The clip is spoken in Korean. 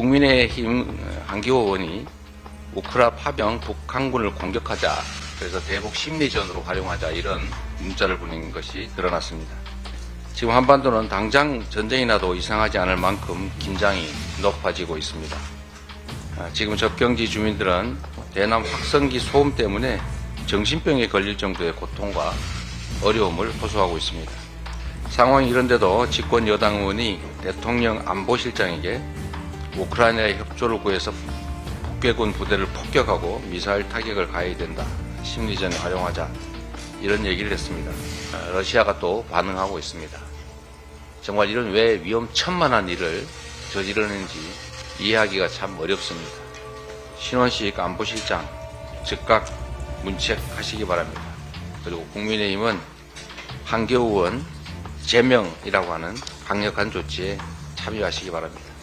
국민의힘 한기호 의원이 우크라 파병 북한군을 공격하자 그래서 대북 심리전으로 활용하자 이런 문자를 보낸 것이 드러났습니다. 지금 한반도는 당장 전쟁이 나도 이상하지 않을 만큼 긴장이 높아지고 있습니다. 아, 지금 접경지 주민들은 대남 확성기 소음 때문에 정신병에 걸릴 정도의 고통과 어려움을 호소하고 있습니다. 상황이 이런데도 집권 여당 의원이 대통령 안보실장에게 우크라이나의 협조를 구해서 북괴군 부대를 폭격하고 미사일 타격을 가해야 된다. 심리전에 활용하자. 이런 얘기를 했습니다. 아, 러시아가 또 반응하고 있습니다. 정말 이런 왜 위험천만한 일을 저지르는지 이해하기가 참 어렵습니다. 신원식 안보실장 즉각 문책하시기 바랍니다. 그리고 국민의힘은 한겨우 의원 제명이라고 하는 강력한 조치에 참여하시기 바랍니다.